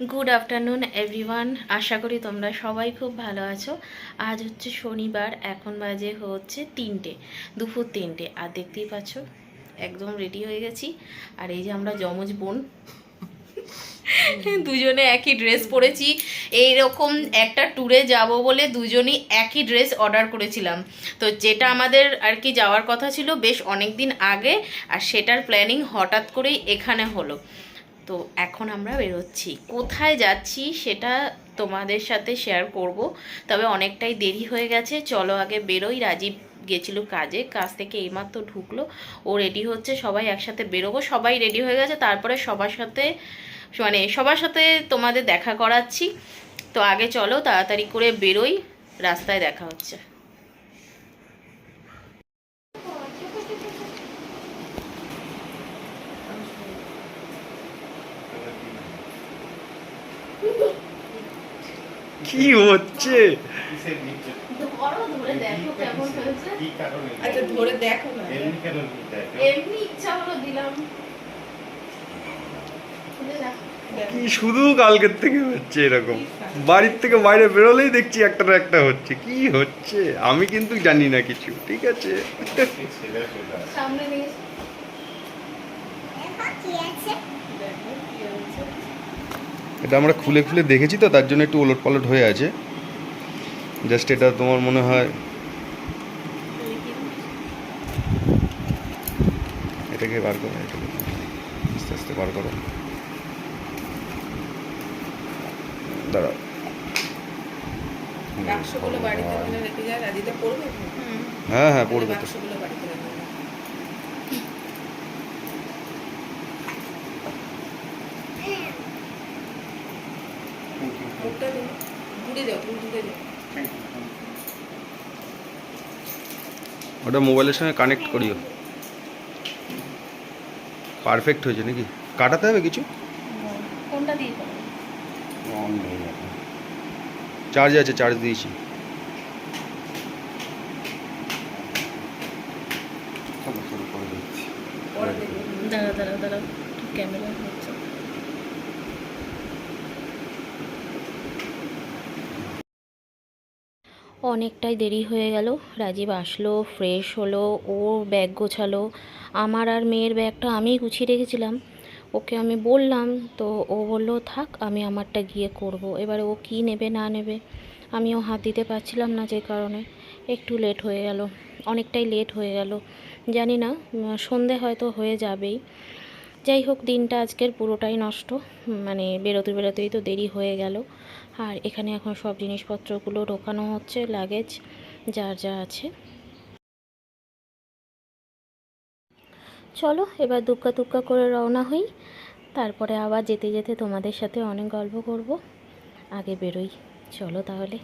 Good afternoon everyone আশা করি তোমরা সবাই খুব ভালো আছো। আজ হচ্ছে শনিবার, এখন বাজে হচ্ছে তিনটে, দুপুর তিনটে। আর দেখতেই পাচ্ছ, একদম রেডি হয়ে গেছি। আর এই যে আমরা যমজ বোন, দুজনে একই ড্রেস পরেছি। এইরকম একটা ট্যুরে যাব বলে দুজনই একই ড্রেস অর্ডার করেছিলাম। তো যেটা আমাদের আর কি যাওয়ার কথা ছিল বেশ অনেক দিন আগে, আর সেটার প্ল্যানিং হঠাৎ করেই এখানে হলো। তো এখন আমরা বেরোচ্ছি। কোথায় যাচ্ছি সেটা তোমাদের সাথে শেয়ার করব। তবে অনেকটাই দেরি হয়ে গেছে। চলো আগে বেরোই। রাজীব গেছিল কাজে। কাজ থেকে এইমাত্র ঢুকলো। ও রেডি হচ্ছে। সবাই একসাথে বেরোবো। সবাই রেডি হয়ে গেছে। তারপরে সবার সাথে মানে সবার সাথে তোমাদের দেখা করাচ্ছি। তো আগে চলো, তাড়াতাড়ি করে বেরোই। রাস্তায় দেখা হচ্ছে। কি হচ্ছে? ধরে দেখো কেমন হয়েছে কি আচ্ছা ধরে দেখো না। এমনি কেন নিতে? এমনি ইচ্ছা হলো দিলাম কি শুধু কালকের থেকে হচ্ছে এরকম। বাড়ির থেকে বাইরে বেরোলেই দেখছি একটা না একটা হচ্ছে। কি হচ্ছে? আমি কিন্তু জানি না কিছু ঠিক আছে। সামনে এটা আমরা খুলে খুলে দেখেছি তো তার জন্য একটু ওলট পালট হয়ে আছে। জাস্ট এটা তোমার মনে হয় এটাকে বার করো এটাকে আস্তে আস্তে বার করো। দাঁড়াও? হ্যাঁ হ্যাঁ পড়বে তো। মুখটা দিন দূরে যাও তুমি দূরে যাও ওটা মোবাইলের সঙ্গে কানেক্ট করিও। পারফেক্ট হয়েছে নাকি? কাটাতে হবে কিছু? কোনটা দিয়ে। চার্জ আছে চার্জ দিয়েছি। দাঁড়া দাঁড়া দাঁড়া ক্যামেরা হচ্ছে অনেকটাই দেরি হয়ে গেল। রাজীব আসলো ফ্রেশ হলো ও ব্যাগ গোছালো। আমার আর মেয়ের ব্যাগটা আমিই গুছিয়ে রেখেছিলাম। ওকে আমি বললাম, তো ও বলল, থাক, আমি আমারটা গিয়ে করব। এবারে ও কি নেবে, না নেবে, আমিও হাত দিতে পারছিলাম না যে কারণে। একটু লেট হয়ে গেল, অনেকটাই লেট হয়ে গেল। জানি না সন্ধে হয়তো হয়ে যাবেই। যাই হোক, দিনটা আজকের পুরোটাই নষ্ট। মানে বেরোতে বেরোতেই তো দেরি হয়ে গেল। আর এখানে এখন সব জিনিসপত্রগুলো ঢোকানো হচ্ছে লাগেজ যার যা আছে। চলো, এবার দুক্কা দুক্কা করে রওনা হই। তারপরে আবার যেতে যেতে তোমাদের সাথে অনেক গল্প করব। আগে বেরোই। চলো তাহলে।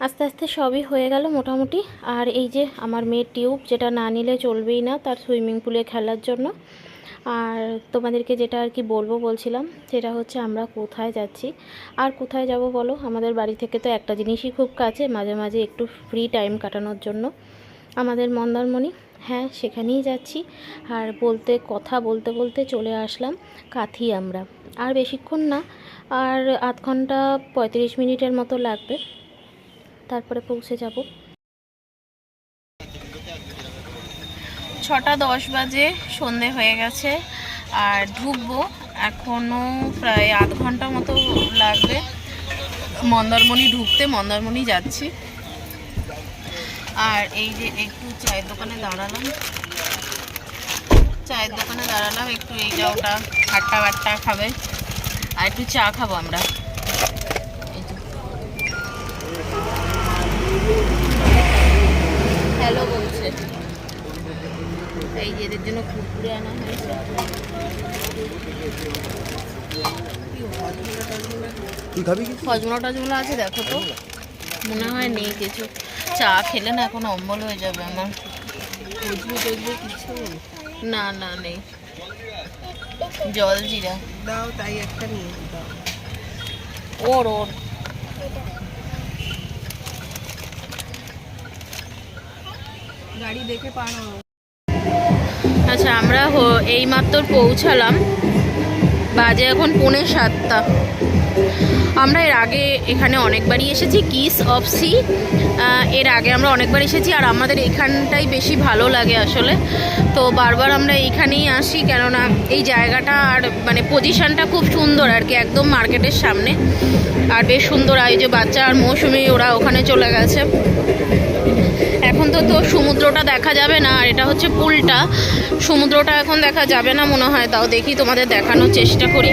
আস্তে আস্তে সবই হয়ে গেল মোটামুটি। আর এই যে আমার মেয়ের টিউব, যেটা না নিলে চলবেই না তার সুইমিং পুলে খেলার জন্য। আর তোমাদেরকে যেটা আর কি বলব বলছিলাম, সেটা হচ্ছে আমরা কোথায় যাচ্ছি। আর কোথায় যাব বলো? আমাদের বাড়ি থেকে তো একটা জিনিসই খুব কাছে, মাঝে মাঝে একটু ফ্রি টাইম কাটানোর জন্য। আমাদের মন্দারমণি হ্যাঁ সেখানেই যাচ্ছি। আর বলতে, কথা বলতে বলতে চলে আসলাম কাথি আমরা। আর বেশিক্ষণ না, আর আধ ঘণ্টা পঁয়ত্রিশ মিনিটের মতো লাগবে। তারপরে পৌঁছে যাব। ছটা দশ বাজে, সন্ধে হয়ে গেছে, আর ঢুকবো। এখনও প্রায় আধ ঘণ্টা মতো লাগবে। মন্দারমণি ঢুকতে, মন্দারমণি যাচ্ছি। আর এই যে একটু চায়ের দোকানে দাঁড়ালাম। চায়ের দোকানে দাঁড়ালাম, একটু এই এইটা ওটা আটটা বাট্টা খাবে। আর একটু চা খাব আমরা। হ্যালো বলছে। এই যে এদের জন্য কুরকুরে আনা হয়েছে। তুই খাবি কি হজমলা টজমলা আছে দেখো তো। মনে হয় নেই কিছু। চা খেলে না এখন অম্বল হয়ে যাবে আমার। বুঝব টুঝবো কিছু না না নেই। জল জিরা। দাও তাই একটা নিয়ে দাও। ওর ওর। গাড়ি দেখে আচ্ছা আমরা হ- এইমাত্র পৌঁছালাম। বাজে এখন পৌনে সাতটা। আমরা এর আগে এখানে অনেকবারই এসেছি কিস অফ সি এর আগে আমরা অনেকবার এসেছি আর আমাদের এখানটাই বেশি ভালো লাগে আসলে। তো বারবার আমরা এইখানেই আসি কেননা এই জায়গাটা আর মানে পজিশনটা খুব সুন্দর আর কি, একদম মার্কেটের সামনে। আর বেশ সুন্দর, এই যে বাচ্চা আর মৌসুমি ওরা ওখানে চলে গেছে। এখন তো তো সমুদ্রটা দেখা যাবে না, আর এটা হচ্ছে পুলটা। সমুদ্রটা এখন দেখা যাবে না মনে হয়, তাও দেখি তোমাদের দেখানোর চেষ্টা করি।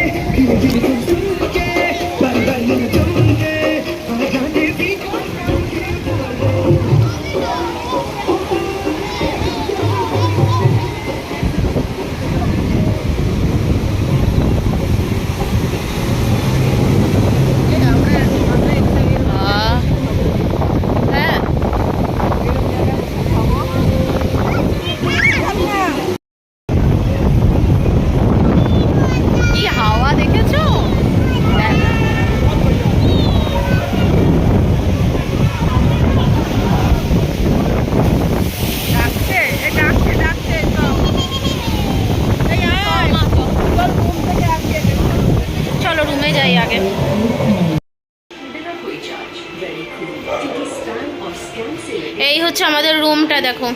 এই হচ্ছে আমাদের রুমটা দেখো.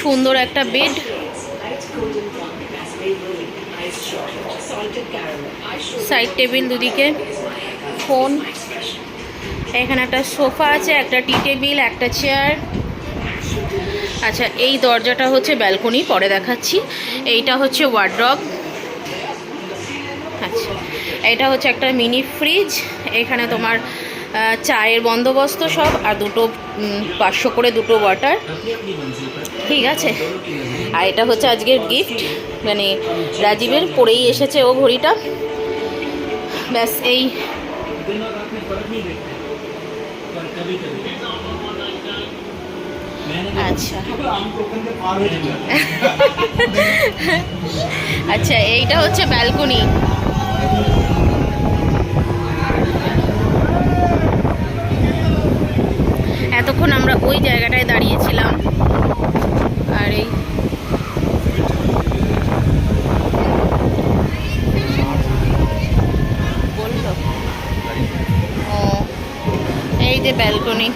সুন্দর একটা বেড. সাইড টেবিল দুদিকে। ফোন এখানে একটা সোফা আছে একটা টি টেবিল একটা চেয়ার আচ্ছা এই দরজাটা হচ্ছে ব্যালকনি পরে দেখাচ্ছি। এইটা হচ্ছে ওয়ার্ড্রপ আচ্ছা। এটা হচ্ছে একটা মিনি ফ্রিজ, এখানে তোমার চায়ের বন্দোবস্ত সব আর দুটো পাঁচশো করে দুটো ওয়াটার। ঠিক আছে? আর এটা হচ্ছে আজকের গিফট। মানে রাজীবের পরেই এসেছে ও ঘড়িটা। ব্যাস, এই। আচ্ছা। আচ্ছা এইটা হচ্ছে ব্যালকনি। এতক্ষণ আমরা ওই জায়গাটায় দাঁড়িয়েছিলাম। আর এই এই যে ব্যালকনি।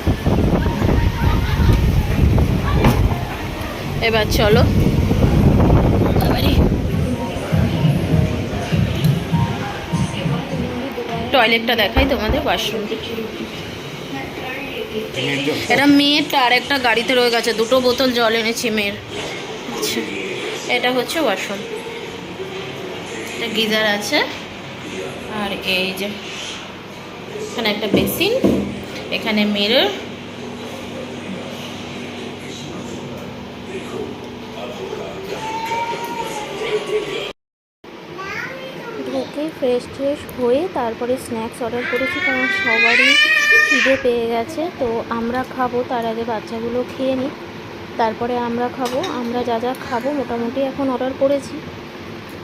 এবার চলো। টয়লেটটা দেখাই তোমাদের ওয়াশরুম এটা মেয়েরটা আর একটা গাড়িতে রয়ে গেছে, দুটো বোতল জল এনেছি মেয়ের। আচ্ছা এটা হচ্ছে ওয়াশরুম এটা গিজার আছে, আর এই যে, এখানে একটা বেসিন এখানে মিরর ফ্রেশ ট্রেশ হয়ে তারপরে স্ন্যাক্স অর্ডার করেছি কারণ সবারই খিদে পেয়ে গেছে। তো আমরা খাব তার আগে বাচ্চাগুলো খেয়ে নিই তারপরে আমরা খাব আমরা যা যা খাব মোটামুটি এখন অর্ডার করেছি।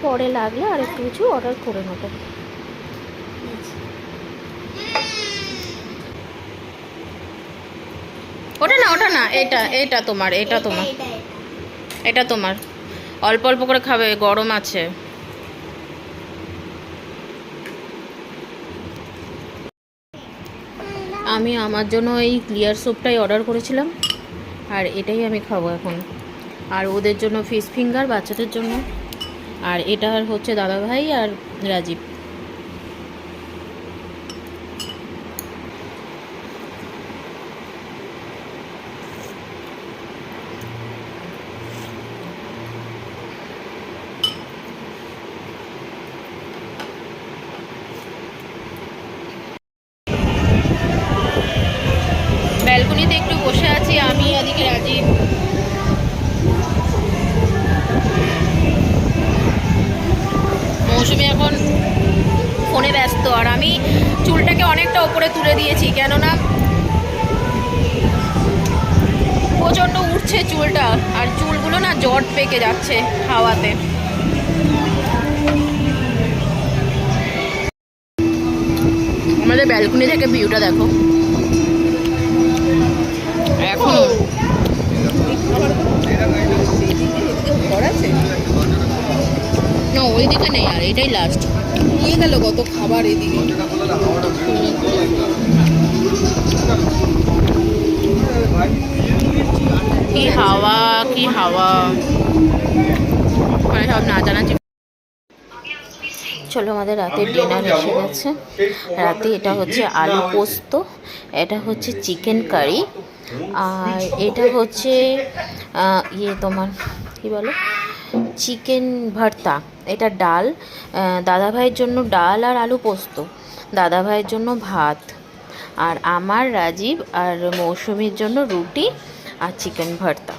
পরে লাগলে আর একটু কিছু অর্ডার করে নেব। ওটা না ওটা না এটা এটা তোমার এটা তোমার। এটা তোমার। অল্প অল্প করে খাবে গরম আছে। আমি আমার জন্য এই ক্লিয়ার সোপটাই অর্ডার করেছিলাম। আর এটাই আমি খাব এখন। আর ওদের জন্য ফিশ ফিঙ্গার বাচ্চাদের জন্য। আর এটা হচ্ছে দাদাভাই আর রাজীব। ব্যালকনিতে একটু বসে আছি, আমি এদিকে রাজীব। মৌসুমি এখন ফোনে ব্যস্ত, আর আমি চুলটাকে অনেকটা ওপরে তুলে দিয়েছি, কেননা প্রচণ্ড উঠছে চুলটা, আর চুলগুলো না জট পেকে যাচ্ছে হাওয়াতে। আমাদের ব্যালকনি থেকে ভিউটা দেখো। এখনও? না, ওই দিকে নেই আর, এটাই লাস্ট নিয়ে গেল কত খাবার এদিকে। কি হাওয়া কি হাওয়া। মানে সব নাচানাচি চলো, আমাদের রাতে ডিনার এসে গেছে। রাতে এটা হচ্ছে আলু পোস্ত, এটা হচ্ছে চিকেন কারি। আর এটা হচ্ছে ইয়ে তোমার কি বলো? চিকেন ভর্তা। এটা ডাল। দাদা দাদাভাইয়ের জন্য ডাল আর আলু পোস্ত। দাদা ভাইয়ের জন্য ভাত। আর আমার রাজীব আর মৌসুমীর জন্য রুটি আর চিকেন ভর্তা।